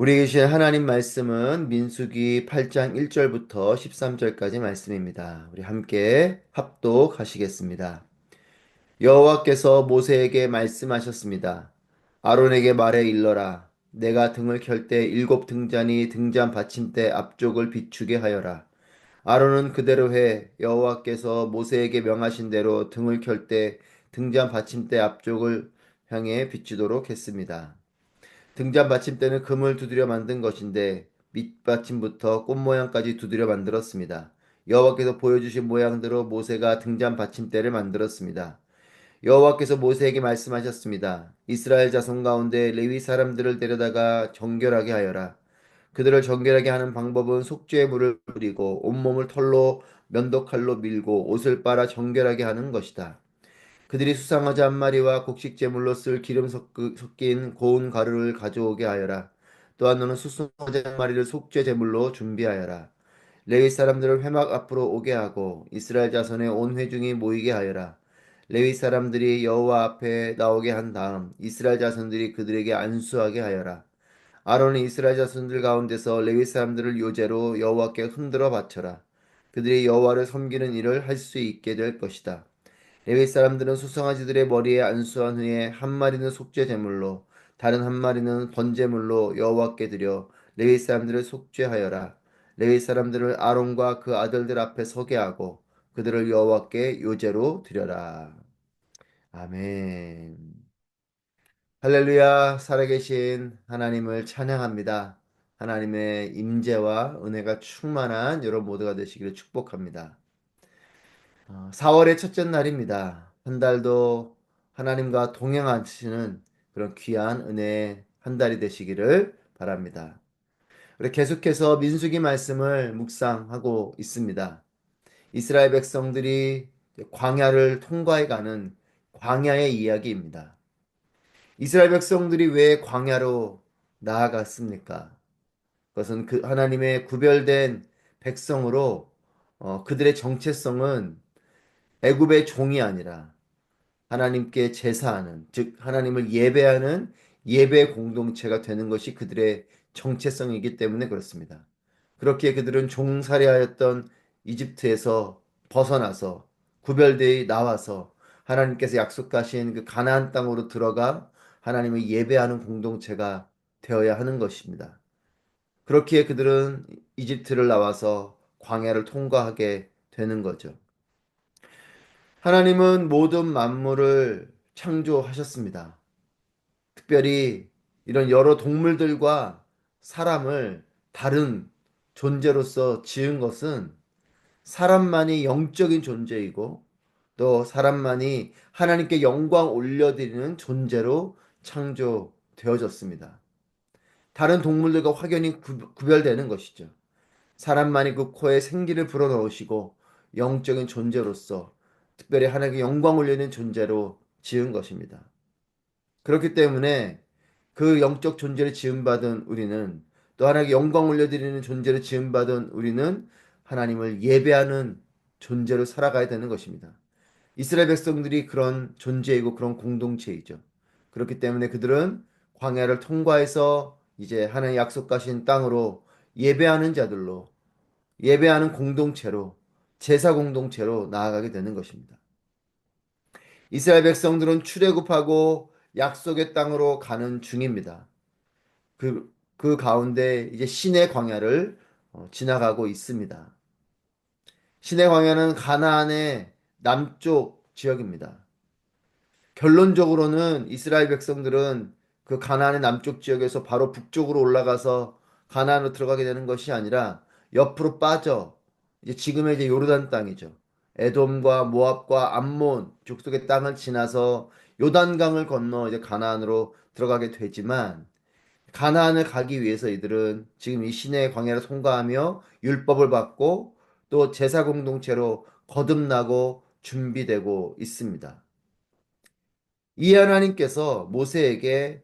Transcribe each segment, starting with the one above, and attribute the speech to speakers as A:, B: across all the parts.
A: 우리 계신 하나님 말씀은 민수기 8장 1절부터 13절까지 말씀입니다. 우리 함께 합독하시겠습니다. 여호와께서 모세에게 말씀하셨습니다. 아론에게 말해 일러라. 내가 등을 켤 때 일곱 등잔이 등잔 받침대 앞쪽을 비추게 하여라. 아론은 그대로 해 여호와께서 모세에게 명하신 대로 등을 켤 때 등잔 받침대 앞쪽을 향해 비추도록 했습니다. 등잔 받침대는 금을 두드려 만든 것인데 밑받침부터 꽃 모양까지 두드려 만들었습니다. 여호와께서 보여주신 모양대로 모세가 등잔 받침대를 만들었습니다. 여호와께서 모세에게 말씀하셨습니다. 이스라엘 자손 가운데 레위 사람들을 데려다가 정결하게 하여라. 그들을 정결하게 하는 방법은 속죄의 물을 뿌리고 온몸을 털로 면도칼로 밀고 옷을 빨아 정결하게 하는 것이다. 그들이 수상화자 한 마리와 곡식 제물로 쓸 기름 섞인 고운 가루를 가져오게 하여라. 또한 너는 수송화자 한 마리를 속죄 제물로 준비하여라. 레위 사람들을 회막 앞으로 오게 하고 이스라엘 자손의 온 회중이 모이게 하여라. 레위 사람들이 여호와 앞에 나오게 한 다음 이스라엘 자손들이 그들에게 안수하게 하여라. 아론은 이스라엘 자손들 가운데서 레위 사람들을 요제로 여호와께 흔들어 바쳐라. 그들이 여호와를 섬기는 일을 할 수 있게 될 것이다. 레위 사람들은 수송아지들의 머리에 안수한 후에 한 마리는 속죄 제물로 다른 한 마리는 번제물로 여호와께 드려 레위 사람들을 속죄하여라. 레위 사람들을 아론과 그 아들들 앞에 서게 하고 그들을 여호와께 요제로 드려라. 아멘. 할렐루야. 살아계신 하나님을 찬양합니다. 하나님의 임재와 은혜가 충만한 여러분 모두가 되시기를 축복합니다. 4월의 어, 첫째 날입니다. 한 달도 하나님과 동행하시는 그런 귀한 은혜의 한 달이 되시기를 바랍니다. 우리 계속해서 민수기 말씀을 묵상하고 있습니다. 이스라엘 백성들이 광야를 통과해 가는 광야의 이야기입니다. 이스라엘 백성들이 왜 광야로 나아갔습니까? 그것은 그 하나님의 구별된 백성으로 어, 그들의 정체성은 애굽의 종이 아니라 하나님께 제사하는 즉 하나님을 예배하는 예배 공동체가 되는 것이 그들의 정체성이기 때문에 그렇습니다. 그렇게 그들은 종살이하였던 이집트에서 벗어나서 구별되어 나와서 하나님께서 약속하신 그 가나안 땅으로 들어가 하나님을 예배하는 공동체가 되어야 하는 것입니다. 그렇기에 그들은 이집트를 나와서 광야를 통과하게 되는 거죠. 하나님은 모든 만물을 창조하셨습니다. 특별히 이런 여러 동물들과 사람을 다른 존재로서 지은 것은 사람만이 영적인 존재이고 또 사람만이 하나님께 영광 올려드리는 존재로 창조되어졌습니다. 다른 동물들과 확연히 구별되는 것이죠. 사람만이 그 코에 생기를 불어넣으시고 영적인 존재로서 특별히 하나님께 영광 올리는 존재로 지은 것입니다. 그렇기 때문에 그 영적 존재를 지음받은 우리는 또 하나님께 영광 올려드리는 존재를 지음받은 우리는 하나님을 예배하는 존재로 살아가야 되는 것입니다. 이스라엘 백성들이 그런 존재이고 그런 공동체이죠. 그렇기 때문에 그들은 광야를 통과해서 이제 하나님 약속하신 땅으로 예배하는 자들로 예배하는 공동체로 제사 공동체로 나아가게 되는 것입니다. 이스라엘 백성들은 출애굽하고 약속의 땅으로 가는 중입니다. 그, 그 가운데 이제 신의 광야를 어, 지나가고 있습니다. 신의 광야는 가나안의 남쪽 지역입니다. 결론적으로는 이스라엘 백성들은 그 가나안의 남쪽 지역에서 바로 북쪽으로 올라가서 가나안으로 들어가게 되는 것이 아니라 옆으로 빠져 이제 지금의 이제 요르단 땅이죠. 에돔과 모압과 암몬 족속의 땅을 지나서 요단강을 건너 이제 가나안으로 들어가게 되지만 가나안을 가기 위해서 이들은 지금 이 시내의 광야를 통과하며 율법을 받고 또 제사 공동체로 거듭나고 준비되고 있습니다. 이 하나님께서 모세에게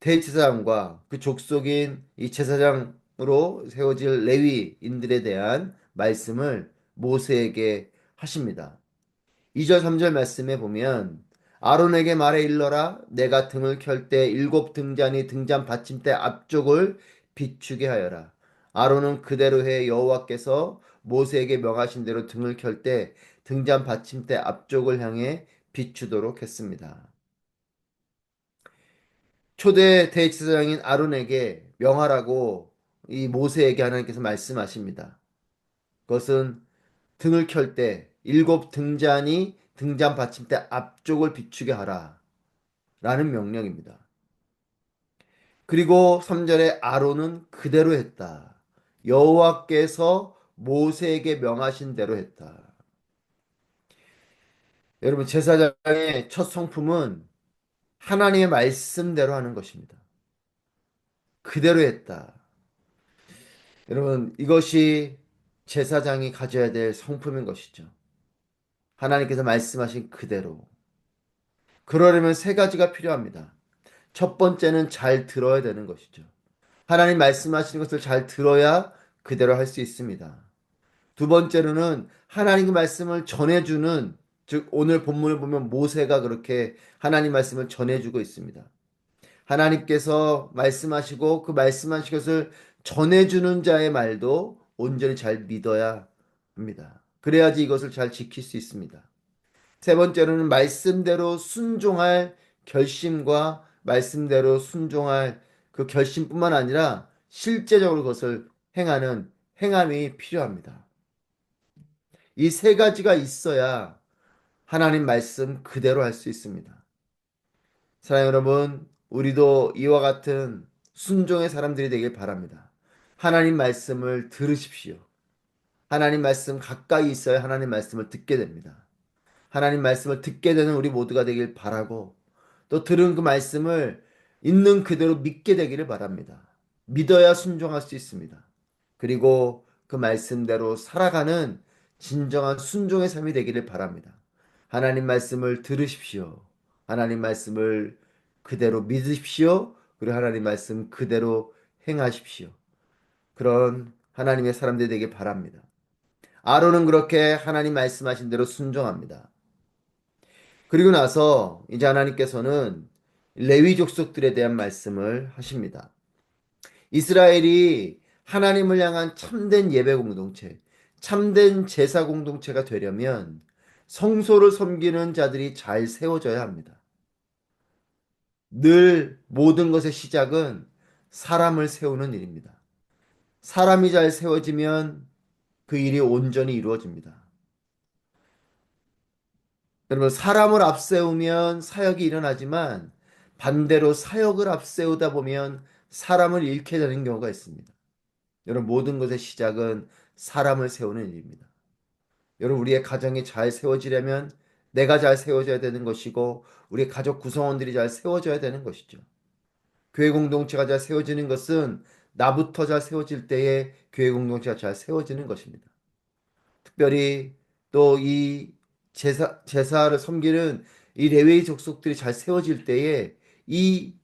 A: 대제사장과 그 족속인 이 제사장 으로 세워질 레위인들에 대한 말씀을 모세에게 하십니다. 2절 3절 말씀에 보면 아론에게 말해 일러라 내가 등을 켤 때 일곱 등잔이 등잔 받침대 앞쪽을 비추게 하여라. 아론은 그대로 해 여호와께서 모세에게 명하신 대로 등을 켤 때 등잔 받침대 앞쪽을 향해 비추도록 했습니다. 초대 대제사장인 아론에게 명하라고 이 모세에게 하나님께서 말씀하십니다. 그것은 등을 켤 때 일곱 등잔이 등잔 받침대 앞쪽을 비추게 하라. 라는 명령입니다. 그리고 3절에 아론은 그대로 했다. 여호와께서 모세에게 명하신 대로 했다. 여러분 제사장의 첫 성품은 하나님의 말씀대로 하는 것입니다. 그대로 했다. 여러분 이것이 제사장이 가져야 될 성품인 것이죠. 하나님께서 말씀하신 그대로. 그러려면 세 가지가 필요합니다. 첫 번째는 잘 들어야 되는 것이죠. 하나님 말씀하시는 것을 잘 들어야 그대로 할 수 있습니다. 두 번째로는 하나님의 말씀을 전해주는 즉 오늘 본문을 보면 모세가 그렇게 하나님 말씀을 전해주고 있습니다. 하나님께서 말씀하시고 그 말씀하신 것을 전해주는 자의 말도 온전히 잘 믿어야 합니다. 그래야지 이것을 잘 지킬 수 있습니다. 세 번째로는 말씀대로 순종할 결심과 말씀대로 순종할 그 결심뿐만 아니라 실제적으로 그것을 행하는 행함이 필요합니다. 이 세 가지가 있어야 하나님 말씀 그대로 할 수 있습니다. 사랑 여러분, 우리도 이와 같은 순종의 사람들이 되길 바랍니다. 하나님 말씀을 들으십시오. 하나님 말씀 가까이 있어야 하나님 말씀을 듣게 됩니다. 하나님 말씀을 듣게 되는 우리 모두가 되길 바라고 또 들은 그 말씀을 있는 그대로 믿게 되기를 바랍니다. 믿어야 순종할 수 있습니다. 그리고 그 말씀대로 살아가는 진정한 순종의 삶이 되기를 바랍니다. 하나님 말씀을 들으십시오. 하나님 말씀을 그대로 믿으십시오. 그리고 하나님 말씀 그대로 행하십시오. 그런 하나님의 사람들이 되길 바랍니다. 아론은 그렇게 하나님 말씀하신 대로 순종합니다. 그리고 나서 이제 하나님께서는 레위 족속들에 대한 말씀을 하십니다. 이스라엘이 하나님을 향한 참된 예배 공동체, 참된 제사 공동체가 되려면 성소를 섬기는 자들이 잘 세워져야 합니다. 늘 모든 것의 시작은 사람을 세우는 일입니다. 사람이 잘 세워지면 그 일이 온전히 이루어집니다. 여러분, 사람을 앞세우면 사역이 일어나지만 반대로 사역을 앞세우다 보면 사람을 잃게 되는 경우가 있습니다. 여러분, 모든 것의 시작은 사람을 세우는 일입니다. 여러분, 우리의 가정이 잘 세워지려면 내가 잘 세워져야 되는 것이고, 우리 가족 구성원들이 잘 세워져야 되는 것이죠. 교회 공동체가 잘 세워지는 것은 나부터 잘 세워질 때에 교회 공동체가 잘 세워지는 것입니다. 특별히 또 이 제사, 제사를 섬기는 이 레위의 족속들이 잘 세워질 때에 이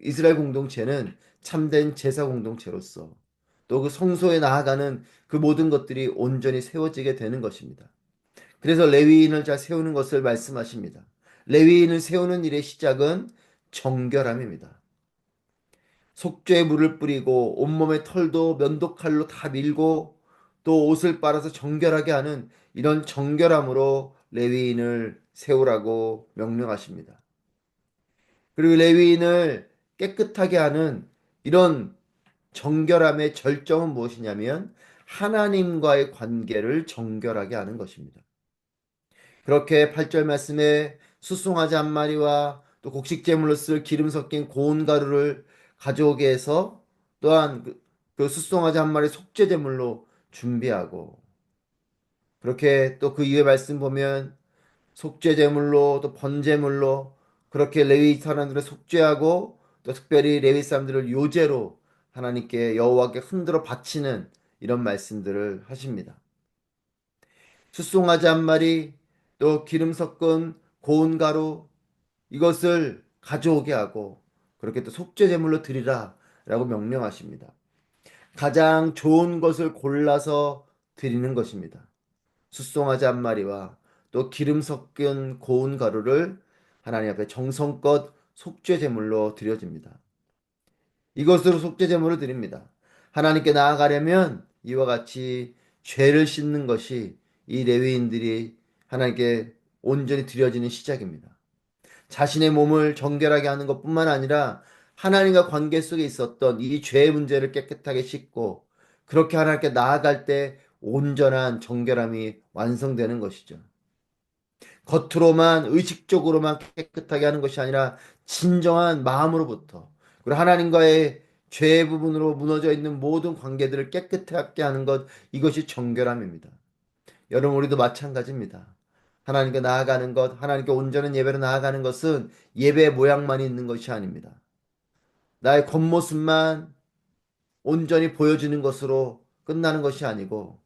A: 이스라엘 공동체는 참된 제사 공동체로서 또 그 성소에 나아가는 그 모든 것들이 온전히 세워지게 되는 것입니다. 그래서 레위인을 잘 세우는 것을 말씀하십니다. 레위인을 세우는 일의 시작은 정결함입니다. 속죄의 물을 뿌리고 온몸의 털도 면도칼로 다 밀고 또 옷을 빨아서 정결하게 하는 이런 정결함으로 레위인을 세우라고 명령하십니다. 그리고 레위인을 깨끗하게 하는 이런 정결함의 절정은 무엇이냐면 하나님과의 관계를 정결하게 하는 것입니다. 그렇게 8절 말씀에 수송아지 한 마리와 또 곡식 제물로 쓸 기름 섞인 고운 가루를 해서 또한 그, 그 수송아지 한 마리 속죄 제물로 준비하고 그렇게 또 그 이후의 말씀 보면 속죄 제물로 또 번제물로 그렇게 레위 사람들을 속죄하고 또 특별히 레위 사람들을 요제로 하나님께 여호와께 흔들어 바치는 이런 말씀들을 하십니다. 수송아지 한 마리 또 기름 섞은 고운 가루 이것을 가져오게 하고 그렇게 또 속죄 제물로 드리라 라고 명령하십니다. 가장 좋은 것을 골라서 드리는 것입니다. 숫송아지 한 마리와 또 기름 섞인 고운 가루를 하나님 앞에 정성껏 속죄 제물로 드려집니다. 이것으로 속죄 제물을 드립니다. 하나님께 나아가려면 이와 같이 죄를 씻는 것이 이 레위인들이 하나님께 온전히 드려지는 시작입니다. 자신의 몸을 정결하게 하는 것뿐만 아니라 하나님과 관계 속에 있었던 이 죄의 문제를 깨끗하게 씻고 그렇게 하나님께 나아갈 때 온전한 정결함이 완성되는 것이죠. 겉으로만 의식적으로만 깨끗하게 하는 것이 아니라 진정한 마음으로부터 그리고 하나님과의 죄 부분으로 무너져 있는 모든 관계들을 깨끗하게 하는 것 이것이 정결함입니다. 여러분 우리도 마찬가지입니다. 하나님께 나아가는 것, 하나님께 온전한 예배로 나아가는 것은 예배의 모양만 있는 것이 아닙니다. 나의 겉모습만 온전히 보여주는 것으로 끝나는 것이 아니고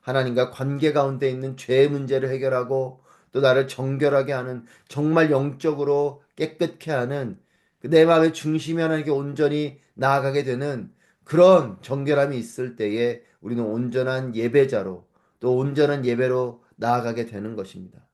A: 하나님과 관계 가운데 있는 죄의 문제를 해결하고 또 나를 정결하게 하는 정말 영적으로 깨끗게 하는 내 마음의 중심이 하나님께 온전히 나아가게 되는 그런 정결함이 있을 때에 우리는 온전한 예배자로 또 온전한 예배로 나아가게 되는 것입니다.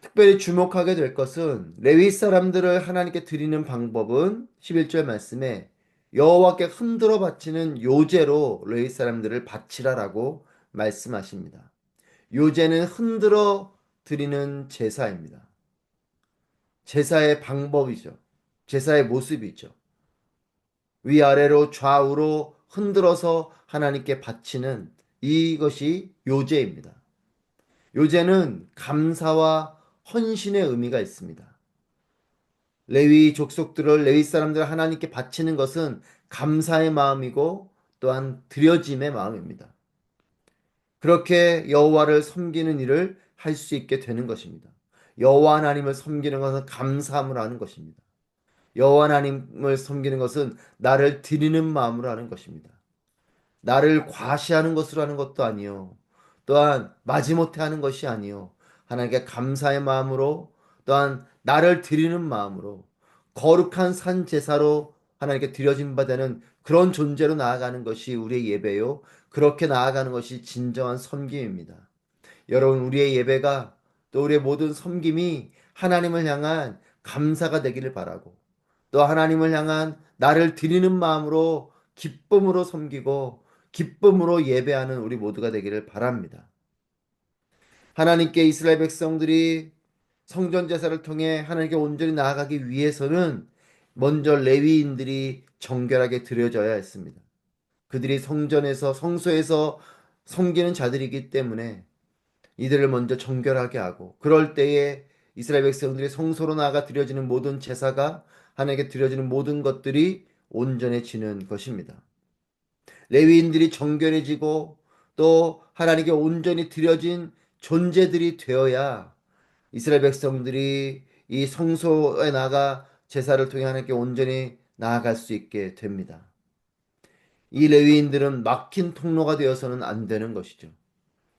A: 특별히 주목하게 될 것은 레위 사람들을 하나님께 드리는 방법은 11절 말씀에 여호와께 흔들어 바치는 요제로 레위 사람들을 바치라라고 말씀하십니다. 요제는 흔들어 드리는 제사입니다. 제사의 방법이죠. 제사의 모습이죠. 위아래로 좌우로 흔들어서 하나님께 바치는 이것이 요제입니다. 요제는 감사와 헌신의 의미가 있습니다. 레위 족속들을 레위 사람들 하나님께 바치는 것은 감사의 마음이고 또한 드려짐의 마음입니다. 그렇게 여호와를 섬기는 일을 할 수 있게 되는 것입니다. 여호와 하나님을 섬기는 것은 감사함을 하는 것입니다. 여호와 하나님을 섬기는 것은 나를 드리는 마음으로 하는 것입니다. 나를 과시하는 것으로 하는 것도 아니요. 또한 마지못해 하는 것이 아니요. 하나님께 감사의 마음으로 또한 나를 드리는 마음으로 거룩한 산 제사로 하나님께 드려진 바 되는 그런 존재로 나아가는 것이 우리의 예배요. 그렇게 나아가는 것이 진정한 섬김입니다. 여러분 우리의 예배가 또 우리의 모든 섬김이 하나님을 향한 감사가 되기를 바라고 또 하나님을 향한 나를 드리는 마음으로 기쁨으로 섬기고 기쁨으로 예배하는 우리 모두가 되기를 바랍니다. 하나님께 이스라엘 백성들이 성전 제사를 통해 하나님께 온전히 나아가기 위해서는 먼저 레위인들이 정결하게 드려져야 했습니다. 그들이 성전에서 성소에서 섬기는 자들이기 때문에 이들을 먼저 정결하게 하고 그럴 때에 이스라엘 백성들이 성소로 나아가 드려지는 모든 제사가 하나님께 드려지는 모든 것들이 온전해지는 것입니다. 레위인들이 정결해지고 또 하나님께 온전히 드려진 존재들이 되어야 이스라엘 백성들이 이 성소에 나가 제사를 통해 하나님께 온전히 나아갈 수 있게 됩니다. 이 레위인들은 막힌 통로가 되어서는 안 되는 것이죠.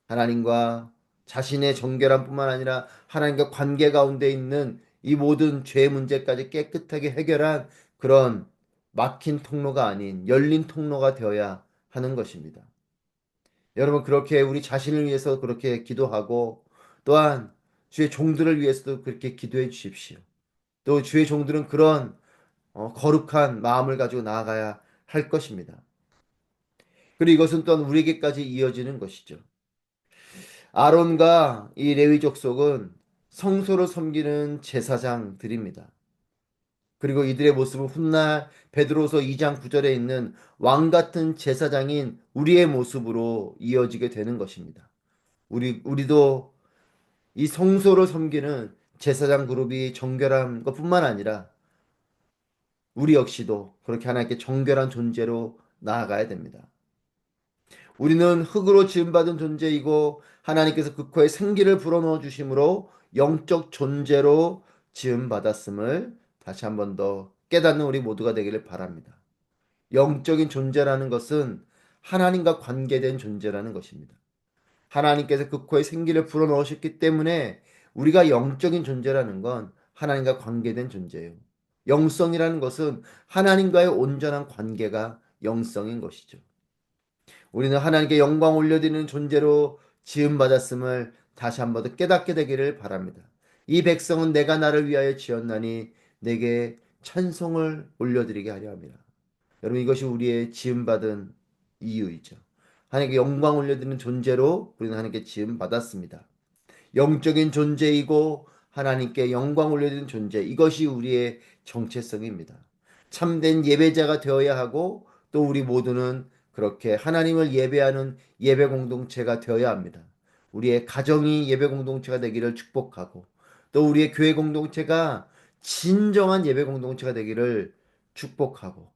A: 하나님과 자신의 정결함뿐만 아니라 하나님과 관계 가운데 있는 이 모든 죄 문제까지 깨끗하게 해결한 그런 막힌 통로가 아닌 열린 통로가 되어야 하는 것입니다. 여러분 그렇게 우리 자신을 위해서 그렇게 기도하고 또한 주의 종들을 위해서도 그렇게 기도해 주십시오. 또 주의 종들은 그런 어, 거룩한 마음을 가지고 나아가야 할 것입니다. 그리고 이것은 또한 우리에게까지 이어지는 것이죠. 아론과 이 레위 족 속은 성소를 섬기는 제사장들입니다. 그리고 이들의 모습은 훗날 베드로서 2장 9절에 있는 왕 같은 제사장인 우리의 모습으로 이어지게 되는 것입니다. 우리 우리도 이 성소를 섬기는 제사장 그룹이 정결한 것뿐만 아니라 우리 역시도 그렇게 하나님께 정결한 존재로 나아가야 됩니다. 우리는 흙으로 지음받은 존재이고 하나님께서 그 코에 생기를 불어넣어 주심으로 영적 존재로 지음받았음을 다시 한 번 더 깨닫는 우리 모두가 되기를 바랍니다. 영적인 존재라는 것은 하나님과 관계된 존재라는 것입니다. 하나님께서 그 코에 생기를 불어넣으셨기 때문에 우리가 영적인 존재라는 건 하나님과 관계된 존재예요. 영성이라는 것은 하나님과의 온전한 관계가 영성인 것이죠. 우리는 하나님께 영광 올려드리는 존재로 지음받았음을 다시 한 번 더 깨닫게 되기를 바랍니다. 이 백성은 내가 나를 위하여 지었나니 내게 찬송을 올려드리게 하려 합니다. 여러분 이것이 우리의 지음받은 이유이죠. 하나님께 영광 올려드리는 존재로 우리는 하나님께 지음 받았습니다. 영적인 존재이고 하나님께 영광 올려드리는 존재 이것이 우리의 정체성입니다. 참된 예배자가 되어야 하고 또 우리 모두는 그렇게 하나님을 예배하는 예배 공동체가 되어야 합니다. 우리의 가정이 예배 공동체가 되기를 축복하고 또 우리의 교회 공동체가 진정한 예배 공동체가 되기를 축복하고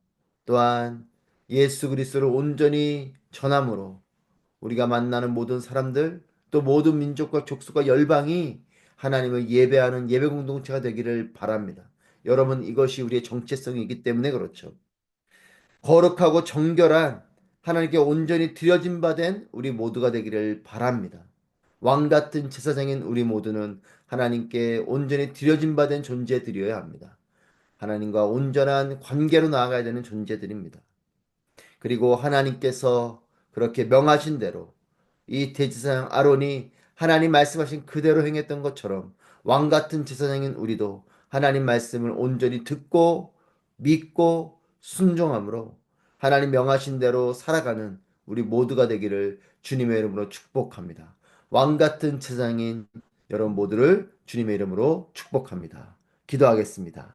A: 또한 예수 그리스도를 온전히 전함으로 우리가 만나는 모든 사람들 또 모든 민족과 족속과 열방이 하나님을 예배하는 예배 공동체가 되기를 바랍니다. 여러분 이것이 우리의 정체성이기 때문에 그렇죠. 거룩하고 정결한 하나님께 온전히 드려진 바 된 우리 모두가 되기를 바랍니다. 왕 같은 제사장인 우리 모두는 하나님께 온전히 드려진 바 된 존재들이어야 합니다. 하나님과 온전한 관계로 나아가야 되는 존재들입니다. 그리고 하나님께서 그렇게 명하신 대로 이 대제사장 아론이 하나님 말씀하신 그대로 행했던 것처럼 왕 같은 제사장인 우리도 하나님 말씀을 온전히 듣고 믿고 순종함으로 하나님 명하신 대로 살아가는 우리 모두가 되기를 주님의 이름으로 축복합니다. 왕 같은 제사장인 여러분 모두를 주님의 이름으로 축복합니다. 기도하겠습니다.